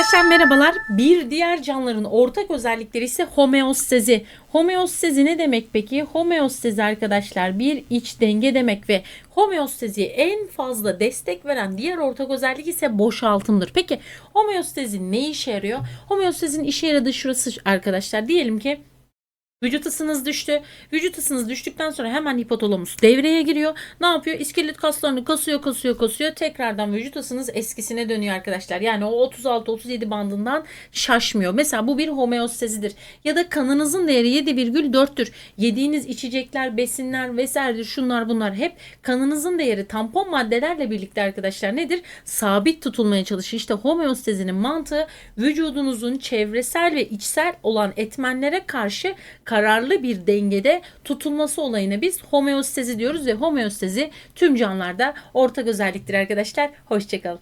Arkadaşlar merhabalar. Bir diğer canlıların ortak özellikleri ise homeostezi. Homeostezi ne demek peki? Homeostezi arkadaşlar bir iç denge demek ve homeosteziye en fazla destek veren diğer ortak özellik ise boşaltımdır. Peki homeostezi ne işe yarıyor? Homeostezinin işe yaradığı şurası arkadaşlar. Diyelim ki Vücut ısınız düştü. Vücut ısınız düştükten sonra hemen hipotalamus devreye giriyor. Ne yapıyor? İskelet kaslarını kasıyor, kasıyor, kasıyor. Tekrardan vücut ısınız eskisine dönüyor arkadaşlar. Yani o 36-37 bandından şaşmıyor. Mesela bu bir homeostazidir. Ya da kanınızın değeri 7,4'tür. Yediğiniz içecekler, besinler vesairedir. Şunlar bunlar hep kanınızın değeri tampon maddelerle birlikte arkadaşlar nedir? Sabit tutulmaya çalışır. İşte homeostazinin mantığı vücudunuzun çevresel ve içsel olan etmenlere karşı kararlı bir dengede tutulması olayına biz homeostazi diyoruz ve homeostazi tüm canlılarda ortak özelliktir arkadaşlar. Hoşçakalın.